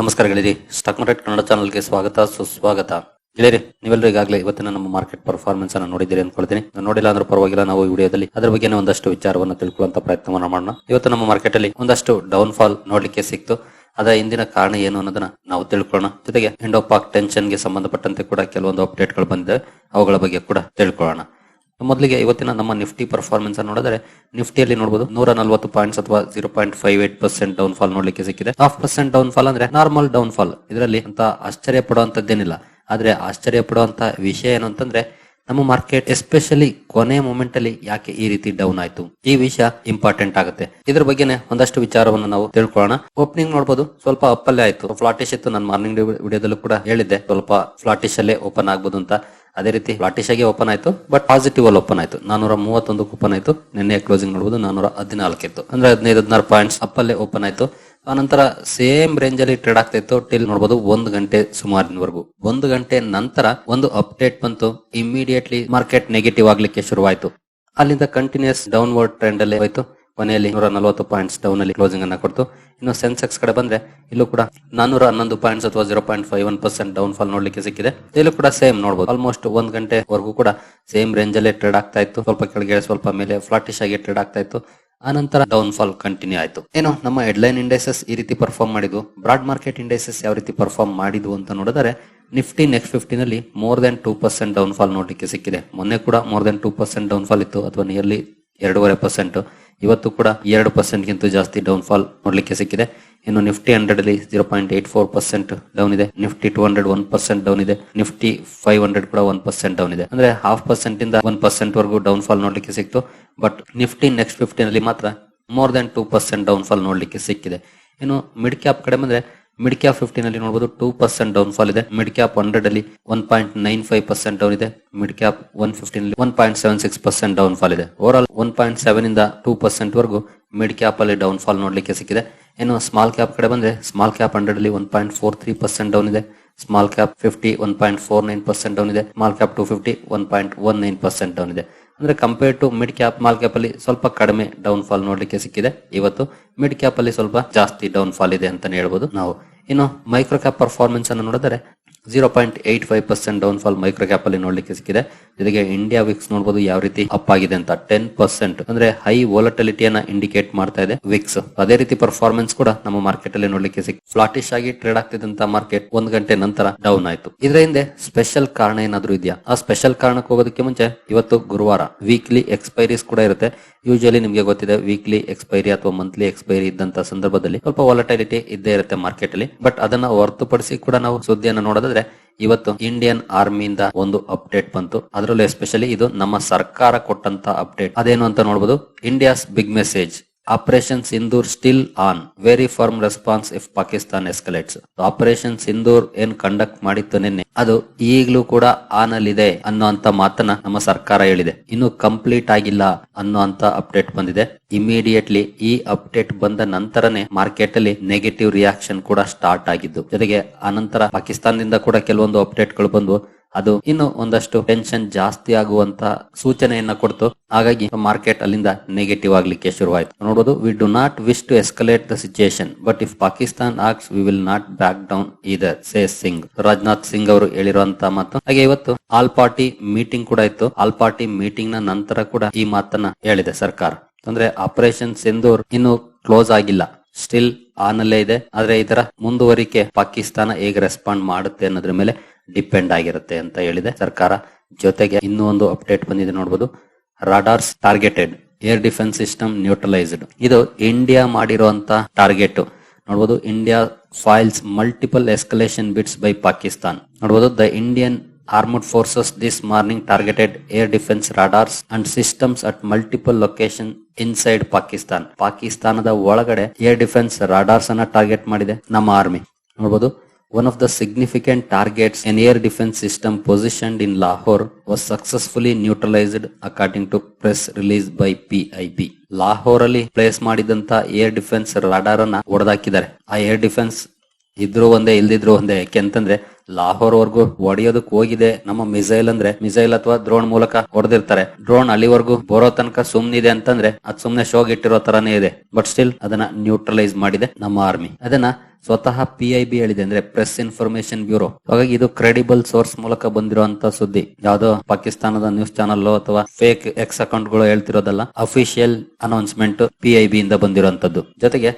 ನಮಸ್ಕಾರ ಗೆಳೆಯರಿ. Stock market Kannada ಚಾನಲ್ಗೆ ಸ್ವಾಗತ, ಸುಸ್ವಾಗತ. ಗೆಳೆಯರಿ, ನೀವೆಲ್ಲರೂ ಈಗಾಗಲೇ ಇವತ್ತಿನ ನಮ್ಮ ಮಾರ್ಕೆಟ್ ಪರ್ಫಾರ್ಮೆನ್ಸ್ ಅನ್ನು ನೋಡಿದ್ದೀರಿ ಅನ್ಕೊಳ್ತೀನಿ. ನೋಡಿಲ್ಲ ಅಂದ್ರೆ ಪರವಾಗಿಲ್ಲ, ನಾವು ವಿಡಿಯೋದಲ್ಲಿ ಅದರ ಬಗ್ಗೆ ಒಂದಷ್ಟು ವಿಚಾರವನ್ನು ತಿಳ್ಕೊಳ್ಳುವಂತ ಪ್ರಯತ್ನವನ್ನು ಮಾಡೋಣ. ಇವತ್ತು ನಮ್ಮ ಮಾರ್ಕೆಟ್ ಅಲ್ಲಿ ಒಂದಷ್ಟು ಡೌನ್ ಫಾಲ್ ನೋಡ್ಲಿಕ್ಕೆ ಸಿಕ್ತು. ಅದರ ಹಿಂದಿನ ಕಾರಣ ಏನು ಅನ್ನೋದನ್ನ ನಾವು ತಿಳ್ಕೊಳ್ಳೋಣ. ಜೊತೆಗೆ ಎಂಡೋಪಾಕ್ ಟೆನ್ಷನ್ಗೆ ಸಂಬಂಧಪಟ್ಟಂತೆ ಕೂಡ ಕೆಲವೊಂದು ಅಪ್ಡೇಟ್ಗಳು ಬಂದಿದೆ ಅವುಗಳ ಬಗ್ಗೆ ಕೂಡ ತಿಳ್ಕೊಳ್ಳೋಣ. ಮೊದಲಿಗೆ ಇವತ್ತಿನ ನಮ್ಮ ನಿಫ್ಟಿ ಪರ್ಫಾರ್ಮೆನ್ಸ್ ನೋಡಿದ್ರೆ, ನಿಫ್ಟಿಯಲ್ಲಿ ನೋಡಬಹುದು ನೂರ ನಲ್ವತ್ತು ಪಾಯಿಂಟ್ಸ್ ಅಥವಾ zero point five eight percent down fall ನೋಡ್ಲಿಕ್ಕೆ ಸಿಕ್ಕಿದೆ. ಹಾಫ್ ಪರ್ಸೆಂಟ್ ಡೌನ್ ಫಾಲ್ ಅಂದ್ರೆ ನಾರ್ಮಲ್ ಡೌನ್ ಫಾಲ್ ಇದರಲ್ಲಿ ಅಂತ ಆಶ್ಚರ್ಯ ಪಡುವಂತದ್ದೇನಿಲ್ಲ ಆದ್ರೆ ಆಶ್ಚರ್ಯ ಪಡುವಂತ ವಿಷಯ ಏನು ಅಂತಂದ್ರೆ, ನಮ್ಮ ಮಾರ್ಕೆಟ್ ಎಸ್ಪೆಷಲಿ ಕೊನೆ ಮೂಮೆಂಟ್ ಅಲ್ಲಿ ಯಾಕೆ ಈ ರೀತಿ ಡೌನ್ ಆಯ್ತು? ಈ ವಿಷಯ ಇಂಪಾರ್ಟೆಂಟ್ ಆಗುತ್ತೆ. ಇದ್ರ ಬಗ್ಗೆನೆ ಒಂದಷ್ಟು ವಿಚಾರವನ್ನು ನಾವು ತಿಳ್ಕೊಳ್ಳೋಣ. ಓಪನಿಂಗ್ ನೋಡಬಹುದು ಸ್ವಲ್ಪ ಅಪ್ಪಲ್ಲೇ ಆಯ್ತು. ಫ್ಲಾಟಿಶ್ ಇತ್ತು. ನಾನು ಮಾರ್ನಿಂಗ್ ವಿಡಿಯೋದಲ್ಲೂ ಕೂಡ ಹೇಳಿದ್ದೆ. ಸ್ವಲ್ಪ ಫ್ಲಾಟಿಶ್ ಅಲ್ಲೇ ಓಪನ್ ಆಗ್ಬೋದು ಅಂತ. ಅದೇ ರೀತಿ ಫ್ಲಾಟಿಶ್ ಆಗಿ ಓಪನ್ ಆಯ್ತು ಬಟ್ ಪಾಸಿಟಿವ್ ಅಲ್ಲಿ ಓಪನ್ ಆಯ್ತು. ನಾನೂರ ಮೂವತ್ತೊಂದು ಓಪನ್ ಆಯ್ತು. ನಿನ್ನೆ ಕ್ಲೋಸಿಂಗ್ ನೋಡಬಹುದು ನಾನೂರ ಹದಿನಾಲ್ಕು ಇತ್ತು. ಅಂದ್ರೆ ಹದಿನೈದು ಹದಿನಾರು ಪಾಯಿಂಟ್ಸ್ ಅಪ್ಪಲ್ಲೇ ಓಪನ್ ಆಯ್ತು. ಆನಂತರ ಸೇಮ್ ರೇಂಜ್ ಅಲ್ಲಿ ಟ್ರೇಡ್ ಆಗ್ತಾ ಇತ್ತು. ಟಿಲ್ ನೋಡಬಹುದು ಒಂದು ಗಂಟೆ ಸುಮಾರಿನವರೆಗೂ. ಒಂದು ಗಂಟೆ ನಂತರ ಒಂದು ಅಪ್ಡೇಟ್ ಬಂತು. ಇಮಿಡಿಯೇಟ್ಲಿ ಮಾರ್ಕೆಟ್ ನೆಗೆಟಿವ್ ಆಗ್ಲಿಕ್ಕೆ ಶುರುವಾಯಿತು. ಅಲ್ಲಿಂದ ಕಂಟಿನ್ಯೂಸ್ ಡೌನ್ವರ್ಡ್ ಟ್ರೆಂಡ್ ಅಲ್ಲಿ ಹೋಯ್ತು. ಕೊನೆಯಲ್ಲಿ ನೂರ ನಲವತ್ತು ಪಾಯಿಂಟ್ಸ್ ಡೌನ್ ಅಲ್ಲಿ ಕ್ಲೋಸಿಂಗ್ ಅನ್ನ ಕೊಡ್ತು. ಇನ್ನು ಸೆನ್ಸೆಕ್ಸ್ ಕಡೆ ಬಂದ್ರೆ ಇಲ್ಲೂ ಕೂಡ ನಾನೂರ ಹನ್ನೊಂದು ಪಾಯಿಂಟ್ಸ್ ಅಥವಾ zero point five one percent down fall ನೋಡ್ಲಿಕ್ಕೆ ಸಿಕ್ಕಿದೆ. ಇಲ್ಲೂ ಕೂಡ ಸೇಮ್ ನೋಡಬಹುದು ಆಲ್ಮೋಸ್ಟ್ ಒಂದ್ ಗಂಟೆವರೆಗೂ ಕೂಡ ಸೇಮ್ ರೇಂಜ್ ಅಲ್ಲೇ ಟ್ರೇಡ್ ಆಗ್ತಾ ಇತ್ತು. ಸ್ವಲ್ಪ ಕೆಳಗೆ ಸ್ವಲ್ಪ ಮೇಲೆ ಫ್ಲಾಟಿಶ್ ಆಗಿ ಟ್ರೇಡ್ ಆಗ್ತಾ ಇತ್ತು. ಆನಂತರ ಡೌನ್ ಫಾಲ್ ಕಂಟಿನ್ಯೂ ಆಯಿತು. ಏನು, ನಮ್ಮ ಹೆಡ್ಲೈನ್ ಇಂಡೈಸಸ್ ಈ ರೀತಿ ಪರ್ಫಾರ್ಮ್ ಮಾಡಿದ್ವು? ಬ್ರಾಡ್ ಮಾರ್ಕೆಟ್ ಇಂಡೈಸಸ್ ಯಾವ ರೀತಿ ಪರ್ಫಾರ್ಮ್ ಮಾಡಿದ್ವು ಅಂತ ನೋಡಿದರೆ Nifty next ಫಿಫ್ಟಿನಲ್ಲಿ more than two percent down fall ನೋಡಲಿಕ್ಕೆ ಸಿಕ್ಕಿದೆ. ಮೊನ್ನೆ ಕೂಡ more than two percent down fall ಇತ್ತು, ಅಥವಾ ನಿಯರ್ಲಿ ಎರಡೂವರೆ ಪರ್ಸೆಂಟ್ ಇವತ್ತು ಕೂಡ ಎರಡು ಪರ್ಸೆಂಟ್ಗಿಂತ ಜಾಸ್ತಿ ಡೌನ್ ಫಾಲ್ ನೋಡ್ಲಿಕ್ಕೆ ಸಿಕ್ಕಿದೆ. ಇನ್ನು ನಿಫ್ಟಿ ಹಂಡ್ರೆಡ್ ಅಲ್ಲಿ zero point eight four percent down ಇದೆ. Nifty two hundred one percent down ಇದೆ. ನಿಫ್ಟಿ ಫೈವ್ ಹಂಡ್ರೆಡ್ ಕೂಡ ಒನ್ ಪರ್ಸೆಂಟ್ ಡೌನ್ ಇದೆ. ಅಂದ್ರೆ ಹಾಫ್ ಪರ್ಸೆಂಟ್ ಇಂದ ಒನ್ ಪರ್ಸೆಂಟ್ ವರೆಗೂ ಡೌನ್ ಫಾಲ್ ನೋಡ್ಲಿಕ್ಕೆ ಸಿಕ್ತು. ಬಟ್ ನಿಫ್ಟಿ ನೆಕ್ಸ್ಟ್ ಫಿಫ್ಟಿನಲ್ಲಿ ಮಾತ್ರ more than two percent down fall ನೋಡ್ಲಿಕ್ಕೆ ಸಿಕ್ಕಿದೆ. ಇನ್ನು ಮಿಡ್ ಕ್ಯಾಪ್ ಕಡೆ ಬಂದ್ರೆ ಮಿಡ್ ಕ್ಯಾಪ್ ಫಿಫ್ಟೀನ್ ಅಲ್ಲಿ ನೋಡಬಹುದು ಟೂ ಪರ್ಸೆಂಟ್ ಡೌನ್ ಫಾಲ್ ಇದೆ. ಮಿಡ್ ಕ್ಯಾಪ್ ಹಂಡ್ರೆಡ್ ಅಲ್ಲಿ one point nine five percent down ಇದೆ. ಮಿಡ್ ಕ್ಯಾಪ್ ಒನ್ ಫಿಫ್ಟೀನ್ ಅಲ್ಲಿ one point seven six percent down fall ಇದೆ. Over all one point seven ಇಂದ two percent ವರೆಗೂ mid cap ಅಲ್ಲಿ down fall ನೋಡ್ಲಿಕ್ಕೆ ಸಿಕ್ಕಿದೆ. ಇನ್ನು ಸ್ಮಾಲ್ ಕ್ಯಾಪ್ ಕಡೆ ಬಂದ್ರೆ ಸ್ಮಾಲ್ ಕ್ಯಾಪ್ ಹಂಡ್ರೆಡ್ ಅಲ್ಲಿ one point four three percent down ಇದೆ. Small cap fifty one point four nine percent down ಇದೆ. Small cap two fifty one point one nine percent down ಇದೆ. ಅಂದ್ರೆ compare to mid cap small cap ಅಲ್ಲಿ ಸ್ವಲ್ಪ ಕಡಿಮೆ down fall ನೋಡ್ಲಿಕ್ಕೆ ಸಿಕ್ಕಿದೆ. ಇವತ್ತು ಮಿಡ್ ಕ್ಯಾಪ್ ಅಲ್ಲಿ ಸ್ವಲ್ಪ ಜಾಸ್ತಿ ಡೌನ್ ಫಾಲ್ ಇದೆ ಅಂತಾನೆ ಹೇಳ್ಬೋದು. ನಾವು ಇನ್ನು ಮೈಕ್ರೋ ಕ್ಯಾಪ್ ಪರ್ಫಾರ್ಮೆನ್ಸ್ ಅನ್ನು ನೋಡಿದರೆ zero point eight five percent down fall micro cap ಅಲ್ಲಿ ನೋಡ್ಲಿಕ್ಕೆ ಸಿಕ್ಕಿದೆ. ಜೊತೆಗೆ ಇಂಡಿಯಾ ವಿಕ್ಸ್ ನೋಡಬಹುದು ಯಾವ ರೀತಿ ಅಪ್ ಆಗಿದೆ ಅಂತ. ಟೆನ್ ಪರ್ಸೆಂಟ್ ಅಂದ್ರೆ ಹೈ ವೋಲಟಿಲಿಟಿಯನ್ನ ಇಂಡಿಕೇಟ್ ಮಾಡ್ತಾ ಇದೆ ವಿಕ್ಸ್ ಅದೇ ರೀತಿ ಪರ್ಫಾರ್ಮೆನ್ಸ್ ಕೂಡ ನಮ್ಮ ಮಾರ್ಕೆಟ್ ಅಲ್ಲಿ ನೋಡ್ಲಿಕ್ಕೆ ಸಿಕ್ ಫ್ಲಾಟಿಶ್ ಆಗಿ ಟ್ರೇಡ್ ಆಗ್ತಿದ್ದಂತ ಮಾರ್ಕೆಟ್ ಒಂದ್ ಗಂಟೆ ನಂತರ ಡೌನ್ ಆಯ್ತು. ಇದರ ಹಿಂದೆ ಸ್ಪೆಷಲ್ ಕಾರಣ ಏನಾದ್ರೂ ಇದೆಯಾ? ಆ ಸ್ಪೆಷಲ್ ಕಾರಣಕ್ಕೆ ಹೋಗೋದಕ್ಕೆ ಮುಂಚೆ ಇವತ್ತು ಗುರುವಾರ ವೀಕ್ಲಿ ಎಕ್ಸ್ಪೈರೀಸ್ ಕೂಡ ಇರುತ್ತೆ. ಯೂಶಲಿ ನಿಮಗೆ ಗೊತ್ತಿದೆ ವೀಕ್ಲಿ ಎಕ್ಸ್ಪೈರಿ ಅಥವಾ ಮಂತ್ಲಿ ಎಕ್ಸ್ಪೈರಿ ಇದ್ದಂತ ಸಂದರ್ಭದಲ್ಲಿ ಸ್ವಲ್ಪ ವಾಲಟೈಲಿಟಿ ಇದ್ದೇ ಇರುತ್ತೆ ಮಾರ್ಕೆಟ್ ಅಲ್ಲಿ. ಬಟ್ ಅದನ್ನ ಹೊರತುಪಡಿಸಿ ಕೂಡ ನಾವು ಸುದ್ದಿಯನ್ನು ನೋಡೋದಾದ್ರೆ, ಇವತ್ತು ಇಂಡಿಯನ್ ಆರ್ಮಿಯಿಂದ ಒಂದು ಅಪ್ಡೇಟ್ ಬಂತು. ಅದರಲ್ಲೂ ಎಸ್ಪೆಷಲಿ ಇದು ನಮ್ಮ ಸರ್ಕಾರ ಕೊಟ್ಟಂತ ಅಪ್ಡೇಟ್ ಅದೇನು ಅಂತ ನೋಡಬಹುದು India's big message operation Sindoor still on very firm response if Pakistan escalates operation Sindoor ಏನ್ ಕಂಡಕ್ಟ್ ಮಾಡಿತ್ತು ನಿನ್ನೆ? ಅದು ಈಗಲೂ ಕೂಡ ಆನ್ ಅಲ್ಲಿದೆ ಅನ್ನುವಂತ ಮಾತನ್ನ ನಮ್ಮ ಸರ್ಕಾರ ಹೇಳಿದೆ. ಇನ್ನು ಕಂಪ್ಲೀಟ್ ಆಗಿಲ್ಲ ಅನ್ನುವಂತ ಅಪ್ಡೇಟ್ ಬಂದಿದೆ. ಇಮಿಡಿಯೇಟ್ಲಿ ಈ ಅಪ್ಡೇಟ್ ಬಂದ ನಂತರನೇ ಮಾರ್ಕೆಟ್ ಅಲ್ಲಿ ನೆಗೆಟಿವ್ ರಿಯಾಕ್ಷನ್ ಕೂಡ ಸ್ಟಾರ್ಟ್ ಆಗಿದ್ದು. ಜೊತೆಗೆ ನಂತರ ಪಾಕಿಸ್ತಾನದಿಂದ ಕೂಡ ಕೆಲವೊಂದು ಅಪ್ಡೇಟ್ಗಳು ಬಂದು ಅದು ಇನ್ನು ಒಂದಷ್ಟು ಟೆನ್ಷನ್ ಜಾಸ್ತಿ ಆಗುವಂತ ಸೂಚನೆಯನ್ನ ಕೊಡ್ತು. ಹಾಗಾಗಿ ಮಾರ್ಕೆಟ್ ಅಲ್ಲಿಂದ ನೆಗೆಟಿವ್ ಆಗ್ಲಿಕ್ಕೆ ಶುರುವಾಯಿತು. ನೋಡೋದು we do not wish to escalate the situation but if Pakistan acts we will not back down ಇದರ್ ಸೇ ಸಿಂಗ್ ರಾಜನಾಥ್ ಸಿಂಗ್ ಅವರು ಹೇಳಿರುವಂತ ಮಾತು. ಹಾಗೆ ಇವತ್ತು ಆಲ್ ಪಾರ್ಟಿ ಮೀಟಿಂಗ್ ಕೂಡ ಇತ್ತು. ಆಲ್ ಪಾರ್ಟಿ ಮೀಟಿಂಗ್ನ ನಂತರ ಕೂಡ ಈ ಮಾತನ್ನ ಹೇಳಿದೆ ಸರ್ಕಾರ. ಅಂದ್ರೆ ಆಪರೇಷನ್ ಸಿಂಧೂರ್ ಇನ್ನು ಕ್ಲೋಸ್ ಆಗಿಲ್ಲ. ಸ್ಟಿಲ್ ಆನಲ್ಲೇ ಇದೆ. ಆದ್ರೆ ಇದರ ಮುಂದುವರಿಕೆ ಪಾಕಿಸ್ತಾನ ಹೇಗೆ ರೆಸ್ಪಾಂಡ್ ಮಾಡುತ್ತೆ ಅನ್ನೋದ್ರ ಮೇಲೆ ಡಿಪೆಂಡ್ ಆಗಿರುತ್ತೆ ಅಂತ ಹೇಳಿದೆ ಸರ್ಕಾರ. ಜೊತೆಗೆ ಇನ್ನೂ ಒಂದು ಅಪ್ಡೇಟ್ ಬಂದಿದೆ ನೋಡಬಹುದು radars targeted air defence system neutralised. ಇದು ಇಂಡಿಯಾ ಮಾಡಿರುವಂತ ಟಾರ್ಗೆಟ್. ನೋಡಬಹುದು India foils multiple escalation bids by Pakistan. ನೋಡಬಹುದು the Indian armed forces this morning targeted air defence radars and systems at multiple location inside Pakistan. ಪಾಕಿಸ್ತಾನದ ಒಳಗಡೆ air defence ರಾಡಾರ್ಸ್ ಅನ್ನ target ಮಾಡಿದೆ ನಮ್ಮ army. ನೋಡಬಹುದು One of the significant targets an air defense system positioned in Lahore was successfully neutralized according to press release by PIB. ಲಾಹೋರಲ್ಲಿ place ಮಾಡಿದಂತ air defence radar ಅನ್ನ ಹೊಡೆದಾಕಿದ್ದಾರೆ ಆ ಏರ್ ಡಿಫೆನ್ಸ್ ಇದ್ರು ಒಂದೇ, ಇಲ್ದಿದ್ರು ಒಂದೇ. ಯಾಕೆಂತಂದ್ರೆ ಲಾಹೋರ್ ವರ್ಗೂ ಹೊಡೆಯೋದಕ್ ಹೋಗಿದೆ ನಮ್ಮ ಮಿಸೈಲ್ ಅಂದ್ರೆ, ಮಿಸೈಲ್ ಅಥವಾ ಡ್ರೋನ್ ಮೂಲಕ ಹೊಡೆದಿರ್ತಾರೆ. ಡ್ರೋನ್ ಅಲ್ಲಿವರೆಗೂ ಬರೋ ತನಕ ಸುಮ್ನಿದೆ ಅಂತಂದ್ರೆ ಅದ್ ಸುಮ್ನೆ ಶೋಗ್ ಇಟ್ಟಿರೋ ತರಾನೇ ಇದೆ. ಬಟ್ ಸ್ಟಿಲ್ ಅದನ್ನ ನ್ಯೂಟ್ರಲೈಸ್ ಮಾಡಿದೆ ನಮ್ಮ ಆರ್ಮಿ ಅದನ್ನ ಸ್ವತಃ ಪಿ ಐ ಬಿ ಹೇಳಿದೆ ಅಂದ್ರೆ ಪ್ರೆಸ್ ಇನ್ಫಾರ್ಮೇಶನ್ ಬ್ಯೂರೋ ಹಾಗಾಗಿ ಇದು ಕ್ರೆಡಿಬಲ್ ಸೋರ್ಸ್ ಮೂಲಕ ಬಂದಿರುವಂತ ಸುದ್ದಿ. ಯಾವ್ದೋ ಪಾಕಿಸ್ತಾನದ ನ್ಯೂಸ್ ಚಾನಲ್ ಅಥವಾ ಫೇಕ್ ಎಕ್ಸ್ ಅಕೌಂಟ್ಗಳು ಹೇಳ್ತಿರೋದಲ್ಲ official announcement P I B ಇಂದ ಬಂದಿರುವಂತದ್ದು. ಜೊತೆಗೆ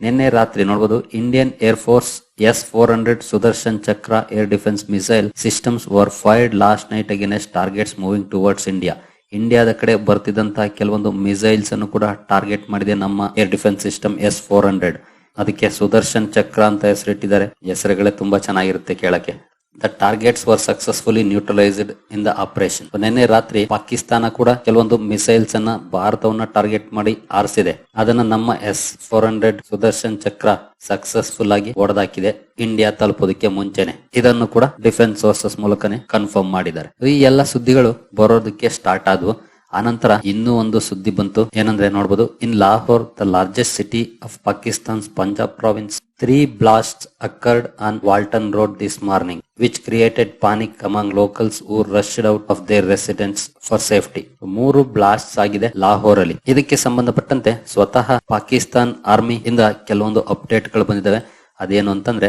ನಿನ್ನೆ ರಾತ್ರಿ ನೋಡಬಹುದು Indian air force S four hundred Sudarshan Chakra air defence missile systems were fired last night against targets moving towards India ಇಂಡಿಯಾದ ಕಡೆ ಬರ್ತಿದಂತ ಕೆಲವೊಂದು ಮಿಸೈಲ್ಸ್ ಅನ್ನು ಕೂಡ ಟಾರ್ಗೆಟ್ ಮಾಡಿದೆ ನಮ್ಮ air defence system S four hundred ಅದಕ್ಕೆ ಸುದರ್ಶನ್ ಚಕ್ರ ಅಂತ ಹೆಸರಿಟ್ಟಿದ್ದಾರೆ. ಹೆಸರುಗಳೇ ತುಂಬಾ ಚೆನ್ನಾಗಿರುತ್ತೆ ಕೇಳಕ್ಕೆ. The targets were successfully neutralised in the operation ನಿನ್ನೆ ರಾತ್ರಿ ಪಾಕಿಸ್ತಾನ ಕೂಡ ಕೆಲವೊಂದು ಮಿಸೈಲ್ಸ್ ಅನ್ನ ಭಾರತವನ್ನ ಟಾರ್ಗೆಟ್ ಮಾಡಿ ಆರಿಸಿದೆ. ಅದನ್ನ ನಮ್ಮ ಎಸ್ ಫೋರ್ ಹಂಡ್ರೆಡ್ ಸುದರ್ಶನ್ ಚಕ್ರ ಸಕ್ಸಸ್ಫುಲ್ ಆಗಿ ಹೊಡೆದಾಕಿದೆ. ಇಂಡಿಯಾ ತಲುಪೋದಕ್ಕೆ ಮುಂಚೆನೆ. ಇದನ್ನು ಕೂಡ ಡಿಫೆನ್ಸ್ ಸೋರ್ಸಸ್ ಮೂಲಕನೇ ಕನ್ಫರ್ಮ್ ಮಾಡಿದ್ದಾರೆ. ಈ ಎಲ್ಲ ಸುದ್ದಿಗಳು ಬರೋದಕ್ಕೆ ಸ್ಟಾರ್ಟ್ ಆದವು. ಆನಂತರ ಇನ್ನೂ ಒಂದು ಸುದ್ದಿ ಬಂತು. ಏನಂದ್ರೆ ನೋಡಬಹುದು in Lahore the largest city of Pakistan's Punjab province three blast occurred on Walton road this morning which created panic among locals ಊರ್ rushed out of their residents for safety ಮೂರು ಬ್ಲಾಸ್ಟ್ ಆಗಿದೆ ಲಾಹೋರ್ ಅಲ್ಲಿ ಇದಕ್ಕೆ ಸಂಬಂಧಪಟ್ಟಂತೆ ಸ್ವತಃ ಪಾಕಿಸ್ತಾನ್ ಆರ್ಮಿ ಇಂದ ಕೆಲವೊಂದು ಅಪ್ಡೇಟ್ಗಳು ಬಂದಿದ್ದಾವೆ. ಅದೇನು ಅಂತಂದ್ರೆ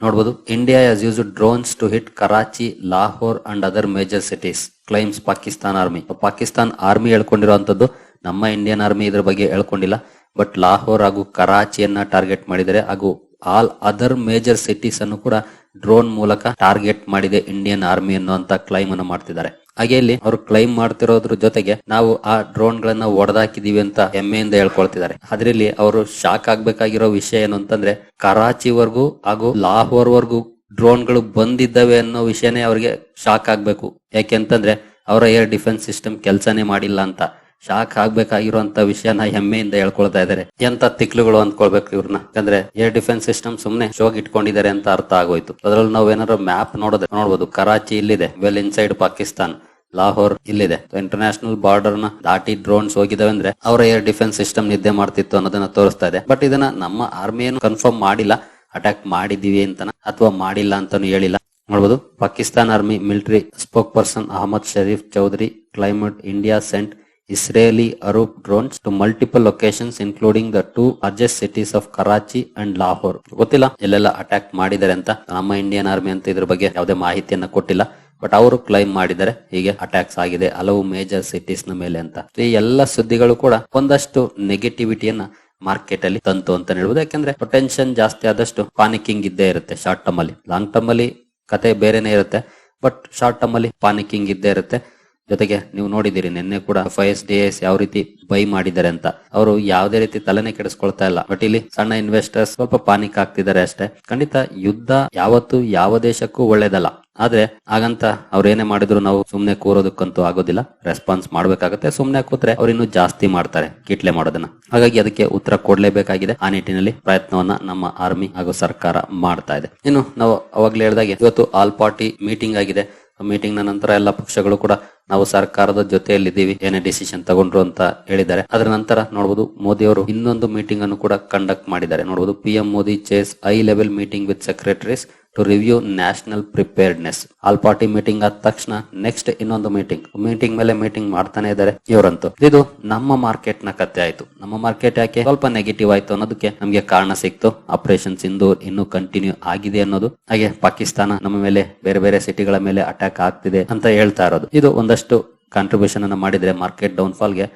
ನೋಡಬಹುದು India has use drones to hit Karachi Lahore and other major cities claims Pakistan army Pakistan army ಹೇಳ್ಕೊಂಡಿರುವಂತದ್ದು ನಮ್ಮ ಇಂಡಿಯನ್ ಆರ್ಮಿ ಇದ್ರ ಬಗ್ಗೆ ಹೇಳ್ಕೊಂಡಿಲ್ಲ. ಬಟ್ ಲಾಹೋರ್ ಹಾಗೂ ಕರಾಚಿಯನ್ನ ಟಾರ್ಗೆಟ್ ಮಾಡಿದರೆ ಹಾಗೂ ಆಲ್ ಅದರ್ ಮೇಜರ್ ಸಿಟೀಸ್ ಅನ್ನು ಕೂಡ ಡ್ರೋನ್ ಮೂಲಕ ಟಾರ್ಗೆಟ್ ಮಾಡಿದೆ ಇಂಡಿಯನ್ ಆರ್ಮಿ ಅನ್ನುವಂತ ಕ್ಲೈಮ್ ಅನ್ನು ಮಾಡ್ತಿದ್ದಾರೆ. ಹಾಗೆ ಇಲ್ಲಿ ಅವರು ಕ್ಲೈಮ್ ಮಾಡ್ತಿರೋದ್ರ ಜೊತೆಗೆ ನಾವು ಆ ಡ್ರೋನ್ ಗಳನ್ನ ಒಡೆದಾಕಿದೀವಿ ಅಂತ ಹೆಮ್ಮೆಯಿಂದ ಹೇಳ್ಕೊಳ್ತಿದ್ದಾರೆ. ಅದ್ರಲ್ಲಿ ಅವರು ಶಾಕ್ ಆಗ್ಬೇಕಾಗಿರೋ ವಿಷಯ ಏನು ಅಂತಂದ್ರೆ ಕರಾಚಿವರೆಗೂ ಹಾಗೂ ಲಾಹೋರ್ ವರ್ಗೂ ಡ್ರೋನ್ಗಳು ಬಂದಿದ್ದಾವೆ ಅನ್ನೋ ವಿಷಯನೇ ಅವ್ರಿಗೆ ಶಾಕ್ ಆಗ್ಬೇಕು. ಯಾಕೆಂತಂದ್ರೆ ಅವರ ಏರ್ ಡಿಫೆನ್ಸ್ ಸಿಸ್ಟಮ್ ಕೆಲಸನೇ ಮಾಡಿಲ್ಲ ಅಂತ. ಶಾಕ್ ಆಗ್ಬೇಕಾಗಿರುವಂತ ವಿಷಯನ ಹೆಮ್ಮೆಯಿಂದ ಹೇಳ್ಕೊಳ್ತಾ ಇದಾರೆ ಎಂತ ತಿಕ್ಲುಗಳು ಅಂದ್ಕೊಳ್ಬೇಕು ಇವ್ರನ್ನ. ಯಾಕಂದ್ರೆ ಏರ್ ಡಿಫೆನ್ಸ್ ಸಿಸ್ಟಮ್ ಸುಮ್ನೆ ಶೋಗ್ ಇಟ್ಕೊಂಡಿದ್ದಾರೆ ಅಂತ ಅರ್ಥ ಆಗೋಯ್ತು. ಅದ್ರಲ್ಲಿ ನಾವ್ ಏನಾದ್ರು ಮ್ಯಾಪ್ ನೋಡಿದ್ರೆ ನೋಡ್ಬೋದು. ಕರಾಚಿ ಇಲ್ಲಿದೆ. Well inside Pakistan. ಲಾಹೋರ್ ಇಲ್ಲಿದೆ. ಇಂಟರ್ನ್ಯಾಷನಲ್ ಬಾರ್ಡರ್ನ ದಾಟಿ ಡ್ರೋನ್ಸ್ ಹೋಗಿದಾವೆ ಅಂದ್ರೆ ಅವರ ಏರ್ ಡಿಫೆನ್ಸ್ ಸಿಸ್ಟಮ್ ನಿದ್ದೆ ಮಾಡ್ತಿತ್ತು ಅನ್ನೋದನ್ನ ತೋರಿಸ್ತಾ ಇದೆ. ಬಟ್ ಇದನ್ನ ನಮ್ಮ ಆರ್ಮಿ ಏನು ಕನ್ಫರ್ಮ್ ಮಾಡಿಲ್ಲ. ಅಟ್ಯಾಕ್ ಮಾಡಿದೀವಿ ಅಂತನ ಅಥವಾ ಮಾಡಿಲ್ಲ ಅಂತಾನು ಹೇಳಿಲ್ಲ. ನೋಡಬಹುದು Pakistan army military spokesperson Ahmed Sharif Chaudhry claimed India sent Israeli Harop drones to multiple locations including the two largest cities of Karachi and Lahore ಗೊತ್ತಿಲ್ಲ? ಎಲ್ಲೆಲ್ಲ ಅಟ್ಯಾಕ್ ಮಾಡಿದ್ದಾರೆ ಅಂತ? ನಮ್ಮ ಇಂಡಿಯನ್ ಆರ್ಮಿ ಅಂತ ಇದ್ರ ಬಗ್ಗೆ ಯಾವುದೇ ಮಾಹಿತಿಯನ್ನ ಕೊಟ್ಟಿಲ್ಲ. ಬಟ್ ಅವರು ಕ್ಲೈಮ್ ಮಾಡಿದ್ದಾರೆ. ಹೀಗೆ ಅಟ್ಯಾಕ್ಸ್ ಆಗಿದೆ ಹಲವು ಮೇಜರ್ ಸಿಟೀಸ್ನ ಮೇಲೆ ಅಂತ. ಈ ಎಲ್ಲ ಸುದ್ದಿಗಳು ಕೂಡ ಒಂದಷ್ಟು ನೆಗೆಟಿವಿಟಿಯನ್ನ ಮಾರ್ಕೆಟ್ ಅಲ್ಲಿ ತಂತು ಅಂತ ಹೇಳ್ಬೋದು. ಯಾಕಂದ್ರೆ ಪೊಟೆನ್ಷನ್ ಜಾಸ್ತಿ ಆದಷ್ಟು ಪಾನಿಕಿಂಗ್ ಇದ್ದೇ ಇರುತ್ತೆ ಶಾರ್ಟ್ ಟರ್ಮ್ ಅಲ್ಲಿ. ಲಾಂಗ್ ಟರ್ಮ್ ಅಲ್ಲಿ ಕತೆ ಬೇರೆನೆ ಇರುತ್ತೆ. ಬಟ್ ಶಾರ್ಟ್ ಟರ್ಮ್ ಅಲ್ಲಿ ಪಾನಿಕಿಂಗ್ ಇದ್ದೇ ಇರುತ್ತೆ. ಜೊತೆಗೆ ನೀವು ನೋಡಿದಿರಿ ನಿನ್ನೆ ಕೂಡ ಎಫ್ ಎಸ್ ಡಿ ಎಸ್ ಯಾವ ರೀತಿ ಬೈ ಮಾಡಿದ್ದಾರೆ ಅಂತ. ಅವರು ಯಾವುದೇ ರೀತಿ ತಲೆನೇ ಕೆಡಿಸ್ಕೊಳ್ತಾ ಇಲ್ಲ. ಬಟ್ ಇಲ್ಲಿ ಸಣ್ಣ ಇನ್ವೆಸ್ಟರ್ಸ್ ಸ್ವಲ್ಪ ಪಾನಿಕ್ ಆಗ್ತಿದ್ದಾರೆ ಅಷ್ಟೇ. ಖಂಡಿತ ಯುದ್ಧ ಯಾವತ್ತು ಯಾವ ದೇಶಕ್ಕೂ ಒಳ್ಳೇದಲ್ಲ. ಆದ್ರೆ ಹಾಗಂತ ಅವ್ರೇನೇ ಮಾಡಿದ್ರು ನಾವು ಸುಮ್ನೆ ಕೂರೋದಕ್ಕಂತೂ ಆಗೋದಿಲ್ಲ. ರೆಸ್ಪಾನ್ಸ್ ಮಾಡ್ಬೇಕಾಗತ್ತೆ. ಸುಮ್ನೆ ಕೂತ್ರೆ ಅವ್ರು ಇನ್ನೂ ಜಾಸ್ತಿ ಮಾಡ್ತಾರೆ ಕಿಟ್ಲೆ ಮಾಡೋದನ್ನ. ಹಾಗಾಗಿ ಅದಕ್ಕೆ ಉತ್ತರ ಕೊಡ್ಲೇಬೇಕಾಗಿದೆ. ಆ ನಿಟ್ಟಿನಲ್ಲಿ ಪ್ರಯತ್ನವನ್ನ ನಮ್ಮ ಆರ್ಮಿ ಹಾಗೂ ಸರ್ಕಾರ ಮಾಡ್ತಾ ಇದೆ. ಇನ್ನು ನಾವು ಅವಾಗ್ಲೇ ಹೇಳಿದಾಗೆ ಇವತ್ತು ಆಲ್ ಪಾರ್ಟಿ ಮೀಟಿಂಗ್ ಆಗಿದೆ. ಮೀಟಿಂಗ್ನ ನಂತರ ಎಲ್ಲ ಪಕ್ಷಗಳು ಕೂಡ ನಾವು ಸರ್ಕಾರದ ಜೊತೆಯಲ್ಲಿದ್ದೀವಿ, ಏನೇ ಡಿಸಿಷನ್ ತಗೊಂಡ್ರು ಅಂತ ಹೇಳಿದ್ದಾರೆ. ಅದರ ನಂತರ ನೋಡಬಹುದು ಮೋದಿ ಅವರು ಇನ್ನೊಂದು ಮೀಟಿಂಗ್ ಅನ್ನು ಕೂಡ ಕಂಡಕ್ಟ್ ಮಾಡಿದ್ದಾರೆ. ನೋಡಬಹುದು PM Modi chase high level meeting with secretaries to review national preparedness all party meeting ಆದ ತಕ್ಷಣ ನೆಕ್ಸ್ಟ್ ಇನ್ನೊಂದು ಮೀಟಿಂಗ್ ಮೀಟಿಂಗ್ ಮೇಲೆ ಮೀಟಿಂಗ್ ಮಾಡ್ತಾನೆ ಇದ್ದಾರೆ ಇವರಂತೂ. ಇದು ನಮ್ಮ ಮಾರ್ಕೆಟ್ನ ಕತೆ ಆಯ್ತು. ನಮ್ಮ ಮಾರ್ಕೆಟ್ ಯಾಕೆ ಸ್ವಲ್ಪ ನೆಗೆಟಿವ್ ಆಯ್ತು ಅನ್ನೋದಕ್ಕೆ ನಮಗೆ ಕಾರಣ ಸಿಕ್ತು. ಆಪರೇಷನ್ ಇಂದು ಇನ್ನೂ ಕಂಟಿನ್ಯೂ ಆಗಿದೆ ಅನ್ನೋದು. ಹಾಗೆ ಪಾಕಿಸ್ತಾನ ನಮ್ಮ ಮೇಲೆ ಬೇರೆ ಬೇರೆ ಸಿಟಿಗಳ ಮೇಲೆ ಅಟ್ಯಾಕ್ ಆಗ್ತಿದೆ ಅಂತ ಹೇಳ್ತಾ ಇರೋದು. ಇದು ಒಂದಷ್ಟು ಕಾಂಟ್ರಿಬ್ಯೂಷನ್ ಅನ್ನ ಮಾಡಿದ್ರೆ ಮಾರ್ಕೆಟ್ ಡೌನ್ಗೆ.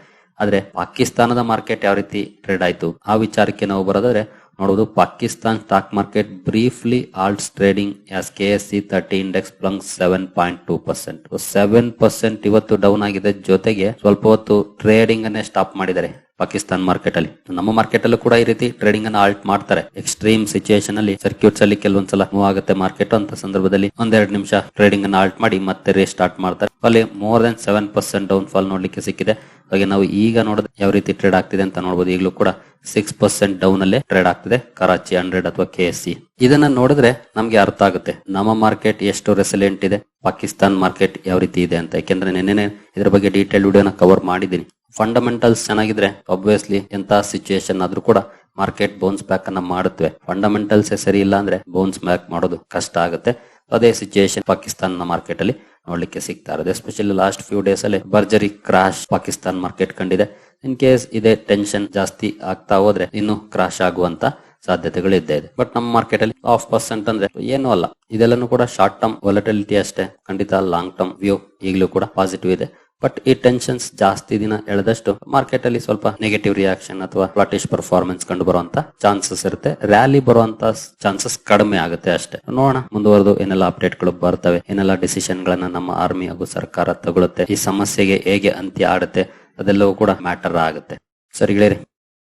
ಆದ್ರೆ ಪಾಕಿಸ್ತಾನದ ಮಾರ್ಕೆಟ್ ಯಾವ ರೀತಿ ಟ್ರೇಡ್ ಆಯ್ತು? ಆ ವಿಚಾರಕ್ಕೆ ನಾವು ಬರೋದಾದ್ರೆ ನೋಡುವುದು Pakistan stock market briefly halts trading as K S C thirty index plunge seven point two percent seven percent ಇವತ್ತು ಡೌನ್ ಆಗಿದೆ ಜೊತೆಗೆ ಸ್ವಲ್ಪ ಹೊತ್ತು ಟ್ರೇಡಿಂಗ್ ಅನ್ನೇ ಸ್ಟಾಪ್ ಮಾಡಿದ್ದಾರೆ. ಪಾಕಿಸ್ತಾನ್ ಮಾರ್ಕೆಟ್ ಅಲ್ಲಿ. ನಮ್ಮ ಮಾರ್ಕೆಟ್ ಅಲ್ಲೂ ಕೂಡ ಈ ರೀತಿ ಟ್ರೇಡಿಂಗ್ ಅನ್ನ ಆಲ್ಟ್ ಮಾಡ್ತಾರೆ. ಎಕ್ಸ್ಟ್ರೀಮ್ ಸಿಚುಯೇಷನ್ ಅಲ್ಲಿ ಸರ್ಕ್ಯೂಟ್ಸ್ ಅಲ್ಲಿ ಕೆಲವೊಂದ್ಸಲ ಮೂವ್ ಆಗುತ್ತೆ ಮಾರ್ಕೆಟ್ ಅಂತ ಸಂದರ್ಭದಲ್ಲಿ ಒಂದೆರಡು ನಿಮಿಷ ಟ್ರೇಡಿಂಗ್ ಅನ್ನ ಆಲ್ಟ್ ಮಾಡಿ ಮತ್ತೆ ರೀಸ್ಟಾರ್ಟ್ ಮಾಡ್ತಾರೆ. ಅಲ್ಲಿ more than seven percent down fall ನೋಡ್ಲಿಕ್ಕೆ ಸಿಕ್ಕಿದೆ. ಹಾಗೆ ನಾವು ಈಗ ನೋಡಿದ್ರೆ ಯಾವ ರೀತಿ ಟ್ರೇಡ್ ಆಗ್ತಿದೆ ಅಂತ ನೋಡಬಹುದು ಈಗಲೂ ಕೂಡ ಸಿಕ್ಸ್ ಪರ್ಸೆಂಟ್ ಡೌನ್ ಅಲ್ಲೇ ಟ್ರೇಡ್ ಆಗ್ತಿದೆ. ಕರಾಚಿ ಹಂಡ್ರೆಡ್ ಅಥವಾ ಕೆ ಎಸ್ ಸಿ ಇದನ್ನ ನೋಡಿದ್ರೆ ನಮ್ಗೆ ಅರ್ಥ ಆಗುತ್ತೆ. ನಮ್ಮ ಮಾರ್ಕೆಟ್ ಎಷ್ಟು ರೆಸಿಲೆಂಟ್ ಇದೆ. ಪಾಕಿಸ್ತಾನ್ ಮಾರ್ಕೆಟ್ ಯಾವ ರೀತಿ ಇದೆ ಅಂತ. ಯಾಕೆಂದ್ರೆ ನೆನ್ನೆ ಇದ್ರ ಬಗ್ಗೆ ಡೀಟೇಲ್ ವಿಡಿಯೋನ ಕವರ್ ಮಾಡಿದ್ದೀನಿ. ಫಂಡಮೆಂಟಲ್ಸ್ ಚೆನ್ನಾಗಿದ್ರೆ ಅಬ್ವಿಯಸ್ಲಿ ಎಂತ ಸಿಚುಯೇಷನ್ ಆದ್ರೂ ಕೂಡ ಮಾರ್ಕೆಟ್ ಬೌನ್ಸ್ ಬ್ಯಾಕ್ ಅನ್ನ ಮಾಡುತ್ತವೆ. ಫಂಡಮೆಂಟಲ್ಸ್ ಸರಿ ಇಲ್ಲ ಅಂದ್ರೆ ಬೌನ್ಸ್ ಬ್ಯಾಕ್ ಮಾಡೋದು ಕಷ್ಟ ಆಗುತ್ತೆ. ಅದೇ ಸಿಚುಯೇಷನ್ ಪಾಕಿಸ್ತಾನ ಮಾರ್ಕೆಟ್ ಅಲ್ಲಿ ನೋಡ್ಲಿಕ್ಕೆ ಸಿಗ್ತಾ ಇರೋದು. ಎಸ್ಪೆಷಲಿ ಲಾಸ್ಟ್ ಫ್ಯೂ ಡೇಸ್ ಅಲ್ಲಿ ಬರ್ಜರಿ ಕ್ರಾಶ್ ಪಾಕಿಸ್ತಾನ್ ಮಾರ್ಕೆಟ್ ಕಂಡಿದೆ. ಇನ್ ಕೇಸ್ ಇದೇ ಟೆನ್ಷನ್ ಜಾಸ್ತಿ ಆಗ್ತಾ ಹೋದ್ರೆ ಇನ್ನು ಕ್ರಾಶ್ ಆಗುವಂತ ಸಾಧ್ಯತೆಗಳು ಇದ್ದೇ ಇದೆ. ಬಟ್ ನಮ್ಮ ಮಾರ್ಕೆಟ್ ಅಲ್ಲಿ ಹಾಫ್ ಪರ್ಸೆಂಟ್ ಅಂದ್ರೆ ಏನು ಅಲ್ಲ. ಇದೆಲ್ಲನೂ ಕೂಡ ಶಾರ್ಟ್ ಟರ್ಮ್ ವಾಲಟಿಲಿಟಿ ಅಷ್ಟೇ. ಖಂಡಿತ ಲಾಂಗ್ ಟರ್ಮ್ ವ್ಯೂ ಈಗಲೂ ಕೂಡ ಪಾಸಿಟಿವ್ ಇದೆ. ಬಟ್ ಈ ಟೆನ್ಷನ್ಸ್ ಜಾಸ್ತಿ ದಿನ ಎಳೆದಷ್ಟು ಮಾರ್ಕೆಟ್ ಅಲ್ಲಿ ಸ್ವಲ್ಪ ನೆಗೆಟಿವ್ ರಿಯಾಕ್ಷನ್ ಅಥವಾ ಫ್ಲಾಟಿಶ್ ಪರ್ಫಾರ್ಮೆನ್ಸ್ ಕಂಡು ಬರುವಂತ ಚಾನ್ಸಸ್ ಇರುತ್ತೆ. ರ್ಯಾಲಿ ಬರುವಂತ ಚಾನ್ಸಸ್ ಕಡಿಮೆ ಆಗುತ್ತೆ ಅಷ್ಟೇ. ನೋಡೋಣ, ಮುಂದುವರೆದು ಏನೆಲ್ಲ ಅಪ್ಡೇಟ್ಗಳು ಬರ್ತವೆ, ಏನೆಲ್ಲ ಡಿಸಿಷನ್ ಗಳನ್ನ ನಮ್ಮ ಆರ್ಮಿ ಹಾಗೂ ಸರ್ಕಾರ ತಗೊಳುತ್ತೆ, ಈ ಸಮಸ್ಯೆಗೆ ಹೇಗೆ ಅಂತ್ಯ ಆಡುತ್ತೆ, ಅದೆಲ್ಲವೂ ಕೂಡ ಮ್ಯಾಟರ್ ಆಗುತ್ತೆ. ಸರಿ ಗೆಳೆಯರಿ,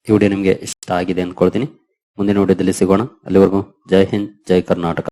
ಈ ವಿಡಿಯೋ ನಿಮ್ಗೆ ಇಷ್ಟ ಆಗಿದೆ ಅನ್ಕೊಳ್ತೀನಿ ಮುಂದಿನ ವಿಡಿಯೋದಲ್ಲಿ ಸಿಗೋಣ. ಅಲ್ಲಿವರೆಗೂ ಜೈ ಹಿಂದ್, ಜೈ ಕರ್ನಾಟಕ.